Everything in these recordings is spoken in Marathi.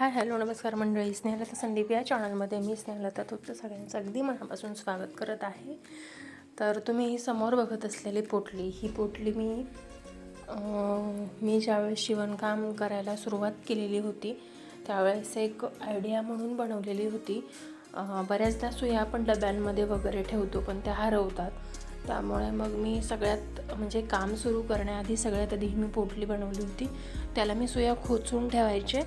हाय हॅलो नमस्कार मंडळी. स्नेहलता संदीप या चॅनलमध्ये मी स्नेहलता तुमचं सगळ्यांचं अगदी मनापासून स्वागत करत आहे. तर तुम्ही ही समोर बघत असलेली पोटली ही पोटली मी मी ज्यावेळेस शिवणकाम करायला सुरुवात केलेली होती त्यावेळेस एक आयडिया म्हणून बनवलेली होती. बऱ्याचदा सुया आपण डब्यांमध्ये वगैरे ठेवतो पण त्या हरवतात. त्यामुळे मग मी सगळ्यात म्हणजे काम सुरू करण्याआधी सगळ्यात आधी मी पोटली बनवली होती. त्याला मी सुया खोचून ठेवायचे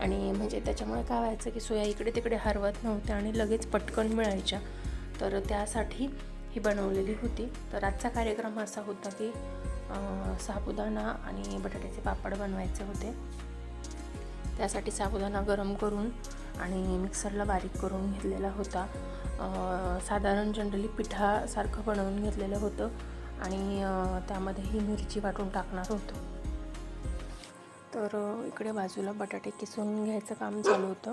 आणि म्हणजे त्याच्यामुळे काय व्हायचं की सोया इकडे तिकडे हरवत नव्हत्या आणि लगेच पटकन मिळायच्या. तर त्यासाठी ही बनवलेली होती. तर आजचा कार्यक्रम असा होता की साबुदाणा आणि बटाट्याचे पापड बनवायचे होते. त्यासाठी साबुदाणा गरम करून आणि मिक्सरला बारीक करून घेतलेला होता. साधारण जनरली पिठासारखं बनवून घेतलेलं होतं आणि त्यामध्येही त्यामध्ये ही मिरची वाटून टाकणार होतं. तर इकडे बाजूला बटाटे किसून घ्यायचं काम चालू होतं.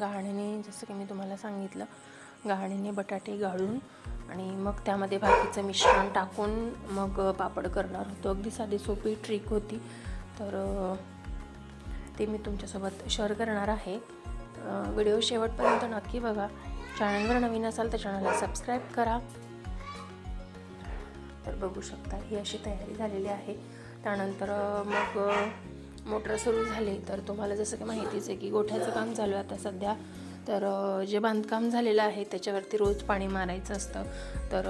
गाळणीने जसं की मी तुम्हाला सांगितलं गाळणीने बटाटे गाळून आणि मग त्यामध्ये बाकीचं मिश्रण टाकून मग पापड करणार होतो. अगदी साधी सोपी ट्रिक होती. तर ते मी तुमच्यासोबत शेअर करणार आहे. व्हिडिओ शेवटपर्यंत नक्की बघा. चॅनलवर नवीन असाल तर चॅनलला सबस्क्राईब करा. तर बघू शकता ही अशी तयारी झालेली आहे. त्यानंतर मग मोटर सुरू झाली. तर तुम्हाला जसं की माहितीच आहे की गोठ्याचं काम चालू आहे आता सध्या. तर जे बांधकाम झालेलं आहे त्याच्यावरती रोज पाणी मारायचं असतं. तर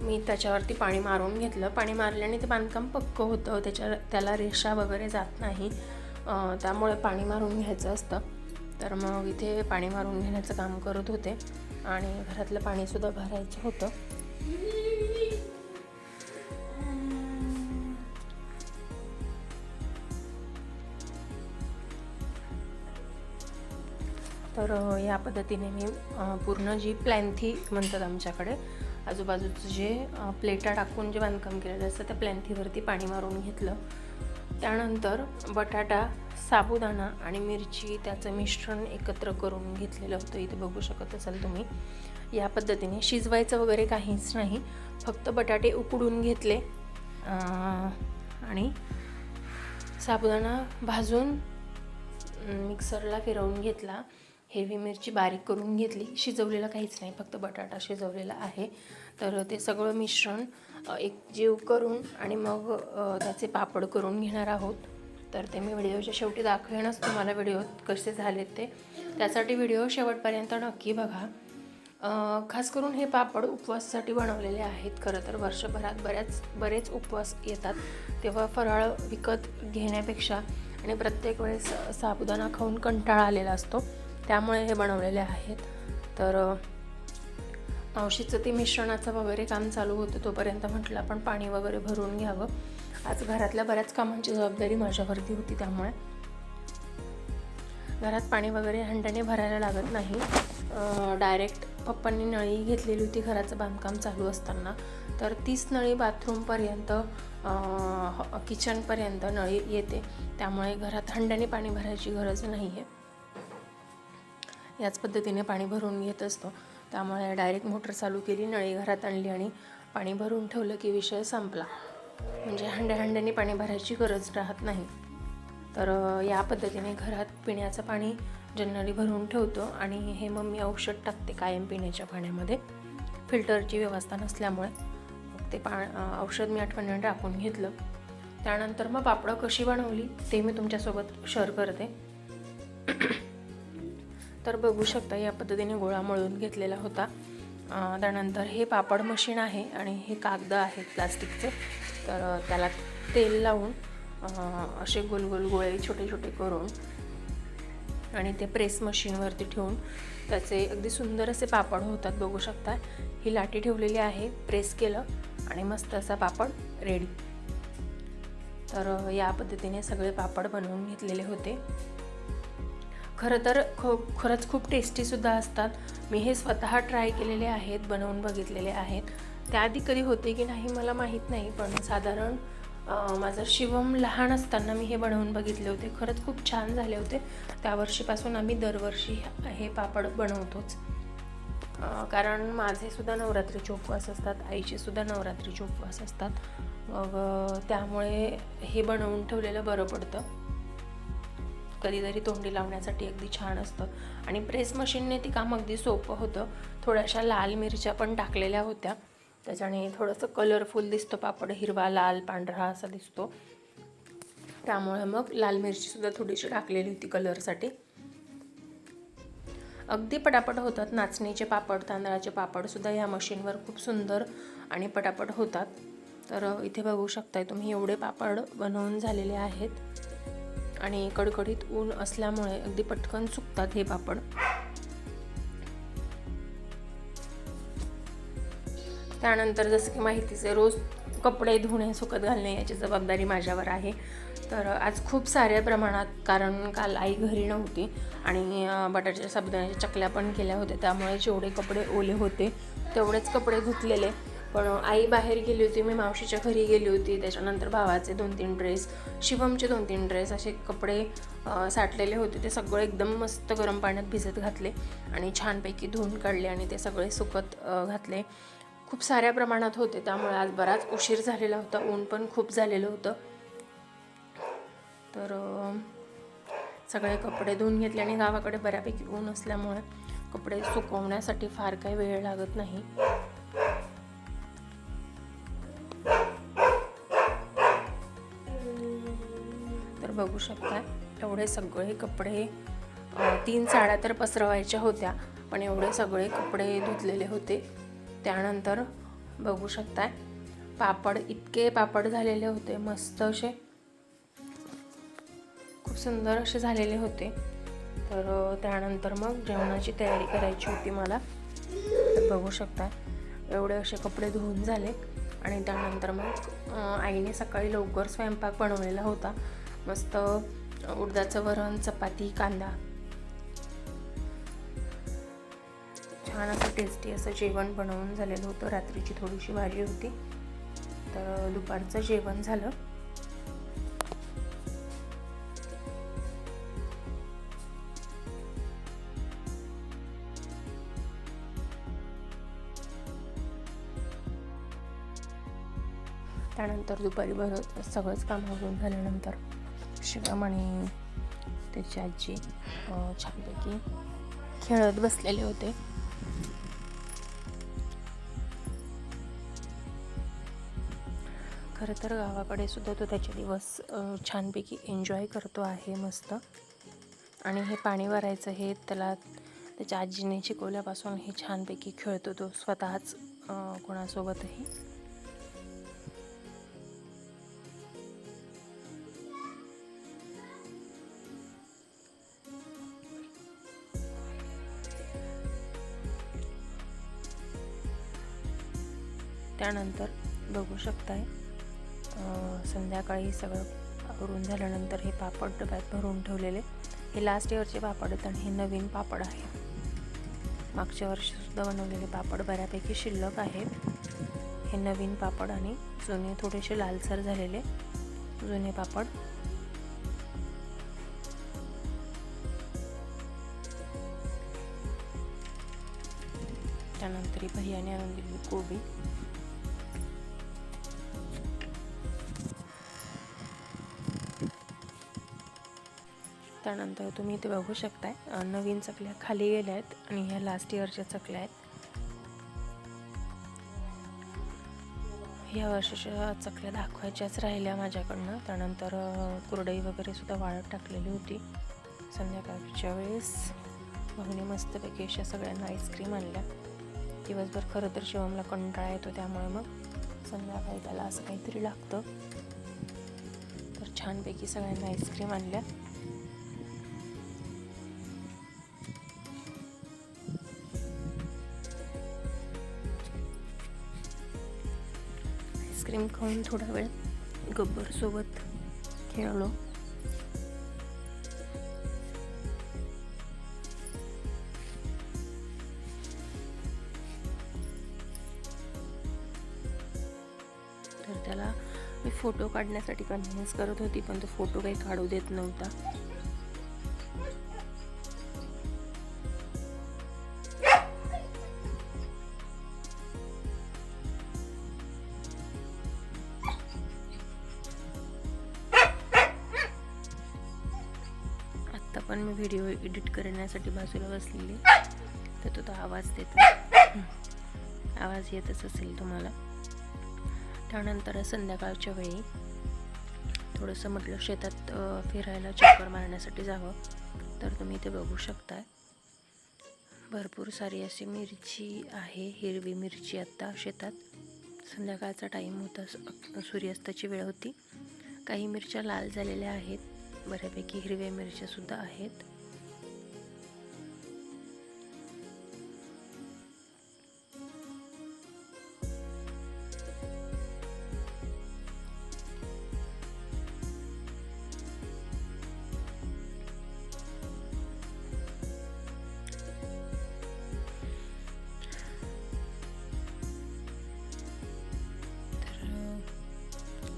मी त्याच्यावरती पाणी मारून घेतलं. पाणी मारल्याने ते बांधकाम पक्क होतं. त्याच्या त्याला रेषा वगैरे जात नाही. त्यामुळे पाणी मारून घ्यायचं असतं. तर मग इथे पाणी मारून घेण्याचं काम करत होते. आणि घरातलं पाणीसुद्धा भरायचं होतं. तर या पद्धतीने मी पूर्ण जी प्लॅन्थी म्हणतात आमच्याकडे आजूबाजूचं जे प्लेटा टाकून जे बांधकाम केलेलं असतं त्या प्लॅन्थीवरती पाणी मारून घेतलं. त्यानंतर बटाटा साबुदाणा आणि मिरची त्याचं मिश्रण एकत्र करून घेतलेलं होतं. इथे बघू शकत असाल तुम्ही. या पद्धतीने शिजवायचं वगैरे काहीच नाही. फक्त बटाटे उकडून घेतले. आणि साबुदाणा भाजून मिक्सरला फिरवून घेतला. हिरवी मिरची बारीक करून घेतली. शिजवलेलं काहीच नाही फक्त बटाटा शिजवलेला आहे. तर ते सगळं मिश्रण एक जीव करून आणि मग त्याचे पापड करून घेणार आहोत. तर ते मी व्हिडिओच्या शेवटी दाखवेनच तुम्हाला व्हिडिओ कसे झालेत ते. त्यासाठी व्हिडिओ शेवटपर्यंत नक्की बघा. खास करून हे पापड उपवासासाठी बनवलेले आहेत. खरं तर वर्षभरात बऱ्याच बरेच उपवास येतात. तेव्हा फराळ विकत घेण्यापेक्षा आणि प्रत्येक वेळेस साबुदाणा खाऊन कंटाळा आलेला असतो. त्यामुळे हे बनवलेले आहेत. तर अ, मावशीचं ते मिश्रणाचं वगैरे काम चालू होतं तोपर्यंत म्हटलं आपण पाणी वगैरे भरून घ्यावं. आज घरातल्या बऱ्याच कामांची जबाबदारी माझ्यावरती होती त्यामुळे. घरात पाणी वगैरे हंड्याने भरायला लागत नाही. डायरेक्ट पप्पांनी नळी घेतलेली होती घराचं बांधकाम चालू असताना. तर तीच नळी बाथरूमपर्यंत किचनपर्यंत नळी येते. त्यामुळे घरात हंड्याने पाणी भरायची गरज नाही आहे याच पद्धतीने पाणी भरून घेत असतो. त्यामुळे डायरेक्ट मोटर चालू केली नळी घरात आणली आणि पाणी भरून ठेवलं की विषय संपला. म्हणजे हंड्या हंड्याने पाणी भरायची गरज राहत नाही. तर या पद्धतीने घरात पिण्याचं पाणी जनरली भरून ठेवतो आणि हे मग मी औषध टाकते कायम पिण्याच्या पाण्यामध्ये. फिल्टरची व्यवस्था नसल्यामुळे ते पा औषध मी आठवणीने टाकून घेतलं. त्यानंतर मग पापडं कशी बनवली ते मी तुमच्यासोबत शेअर करते. तर बघू शकता या पद्धतीने गोळा मळून घेतलेला होता. त्यानंतर हे पापड मशीन आहे आणि हे कागद आहेत प्लास्टिकचे. तर त्याला तेल लावून असे गोल गोल गोळे छोटे छोटे करून आणि ते प्रेस मशीनवरती ठेवून त्याचे अगदी सुंदर असे पापड होतात बघू शकता. ही लाटी ठेवलेली आहे प्रेस केलं आणि मस्त असा पापड रेडी तर या पद्धतीने सगळे पापड बनवून घेतलेले होते. खरं तर खो खरंच खूप टेस्टीसुद्धा असतात. मी हे स्वतः ट्राय केलेले आहेत बनवून बघितलेले आहेत. त्याआधी कधी होते की नाही मला माहीत नाही पण साधारण माझं शिवम लहान असताना मी हे बनवून बघितले होते. खरंच खूप छान झाले होते. त्या वर्षीपासून आम्ही दरवर्षी हे पापड बनवतोच. कारण माझेसुद्धा नवरात्रीचे उपवास असतात आईचेसुद्धा नवरात्रीचे उपवास असतात. मग त्यामुळे हे बनवून ठेवलेलं बरं पडतं. कधीतरी तोंडी लावण्यासाठी अगदी छान असतं. आणि प्रेस मशीनने ती काम अगदी सोपं होतं. थोड्याशा लाल मिरच्या पण टाकलेल्या होत्या. त्याच्याने थोडंसं कलरफुल दिसतं पापड हिरवा लाल पांढरा असा दिसतो. त्यामुळे मग लाल मिरचीसुद्धा थोडीशी टाकलेली होती कलरसाठी अगदी पटापट होतात. नाचणीचे पापड तांदळाचे पापडसुद्धा ह्या मशीनवर खूप सुंदर आणि पटापट होतात. तर इथे बघू शकताय तुम्ही एवढे पापड बनवून झालेले आहेत. आणि कडकडीत ऊन असल्यामुळे अगदी पटकन सुकतात हे पापड. त्यानंतर जसं की माहितीच आहे रोज कपडे धुणे सुकत घालणे याची जबाबदारी माझ्यावर आहे. तर आज खूप साऱ्या प्रमाणात कारण काल आई घरी नव्हती आणि बटाट्याच्या साबुदाण्याच्या चकल्या पण केल्या होत्या. त्यामुळे जेवढे कपडे ओले होते तेवढेच कपडे धुतलेले. पण आई बाहेर गेली होती मी मावशीच्या घरी गेली होती त्याच्यानंतर भावाचे दोन तीन ड्रेस शिवमचे दोन तीन ड्रेस असे कपडे साठलेले होते ते सगळे एकदम मस्त गरम पाण्यात भिजत घातले आणि छानपैकी धुवून काढले आणि ते सगळे सुकत घातले. खूप साऱ्या प्रमाणात होते त्यामुळे आज बराच उशीर झालेला होता ऊन पण खूप झालेलं होतं. तर सगळे कपडे धुवून घेतले आणि गावाकडे बऱ्यापैकी ऊन असल्यामुळे कपडे सुकवण्यासाठी फार काही वेळ लागत नाही. बघू शकता एवढे सगळे कपडे तीन साड्या तर पसरवायच्या होत्या पण एवढे सगळे कपडे धुतलेले होते. त्यानंतर बघू शकताय पापड इतके पापड झालेले होते मस्त असे. खूप सुंदर असे झालेले होते. तर त्यानंतर मग जेवणाची तयारी करायची होती मला. तर बघू शकता एवढे असे कपडे धुवून झाले. आणि त्यानंतर मग आईने सकाळी लवकर स्वयंपाक बनवलेला होता. मस्त उडदाचं वरण चपाती कांदा. छान असं टेस्टी असं जेवण बनवून झालेलं होतं. रात्रीची थोडीशी भाजी होती. तर दुपारचं जेवण झालं. त्यानंतर दुपारी बरं सगळंच काम आवरून झाल्यानंतर शिवम आणि त्याची आजी छानपैकी खेळत बसलेले होते. खरं तर गावाकडे सुद्धा तो त्याचे दिवस छानपैकी एन्जॉय करतो आहे मस्त. आणि हे पाणी भरायचं हे त्याला त्याच्या आजीने शिकवल्यापासून हे छानपैकी खेळतो तो स्वतःच कोणासोबतही. त्यानंतर बघू शकताय. संध्याकाळी सगळं आवरून झाल्यानंतर हे पापड डब्यात भरून ठेवलेले. हे लास्ट इयरचे पापड आहेत आणि हे नवीन पापड आहे. मागच्या वर्षीसुद्धा बनवलेले पापड बऱ्यापैकी शिल्लक आहे हे नवीन पापड आणि जुने थोडेसे लालसर झालेले जुने पापड. त्यानंतर भैयाने आणून दिली कोबी. त्यानंतर तुम्ही इथे बघू शकताय नवीन चकल्या खाली गेल्या आहेत आणि ह्या लास्ट इयरच्या चकल्या आहेत. ह्या वर्षाच्या चकल्या दाखवायच्याच राहिल्या माझ्याकडनं. त्यानंतर कुरडई वगैरे सुद्धा वाळत टाकलेली होती. संध्याकाळच्या वेळेस भाऊने मस्तपैकी अशा सगळ्यांना आईस्क्रीम आणल्या. दिवसभर खरं तर शिवमला कंटाळा येतो त्यामुळे मग संध्याकाळी त्याला असं काहीतरी लागतं. तर छानपैकी सगळ्यांना आईस्क्रीम आणल्या. आईस्क्रीम खाऊन थोडा वेळ गब्बर सोबत खेळलो. तर त्याला मी फोटो काढण्यासाठी कन्व्हिन्स करत होती पण तो फोटो काही काढू देत नव्हता. व्हिडिओ एडिट करण्यासाठी बाजूला बसलेली तर तो तो आवाज देतो. आवाज येतच असेल तुम्हाला. त्यानंतर संध्याकाळच्या वेळी थोडंसं म्हटलं शेतात फिरायला चक्कर मारण्यासाठी जावं. तर तुम्ही ते बघू शकताय. भरपूर सारी अशी मिरची आहे हिरवी मिरची आत्ता शेतात. संध्याकाळचा टाईम होता स- सूर्यास्ताची वेळ होती. काही मिरच्या लाल झालेल्या आहेत. बऱ्यापैकी हिरव्या मिरच्या सुद्धा आहेत.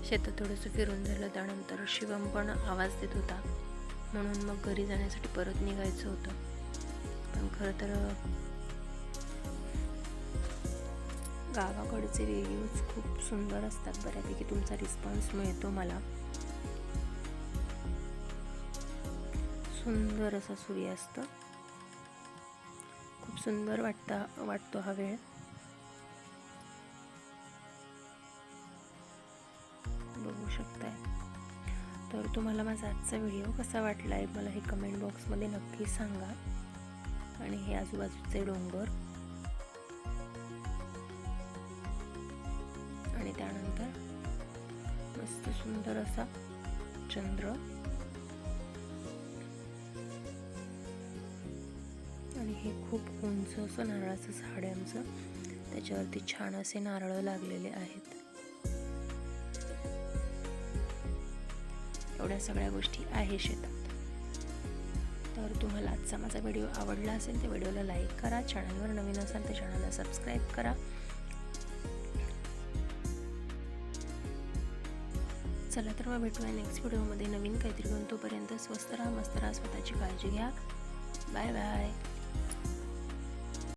शेतात थोडंसं फिरून झालं त्यानंतर शिवम पण आवाज देत होता. म्हणून मग घरी जाण्यासाठी परत निघायचं होतं. पण खरं तर गावाकडचे व्हिडिओज खूप सुंदर असतात बऱ्यापैकी. तुमचा रिस्पॉन्स मिळतो मला. सुंदर असा सूर्यास्त. खूप सुंदर वाटता वाटतो हा वेळ. तर तुम्हाला माझा आजचा व्हिडिओ कसा वाटला आहे मला हे कमेंट बॉक्समध्ये नक्की सांगा. आणि हे आजूबाजूचे डोंगर. आणि त्यानंतर मस्त सुंदर असा चंद्र. आणि हे खूप उंच असं नारळाचं झाड आहे आमचं. त्याच्यावरती छान असे नारळ लागलेले आहेत. एवढ्या सगळ्या गोष्टी आहे शेतात. तर तुम्हाला आजचा माझा व्हिडिओ आवडला असेल तर व्हिडिओला लाईक करा चॅनलवर नवीन असाल तर चॅनलला सबस्क्राईब करा. चला तर मग भेटूया नेक्स्ट व्हिडिओमध्ये नवीन काहीतरी घेऊन तोपर्यंत स्वस्त राहा मस्त राहा स्वतःची काळजी घ्या. Bye bye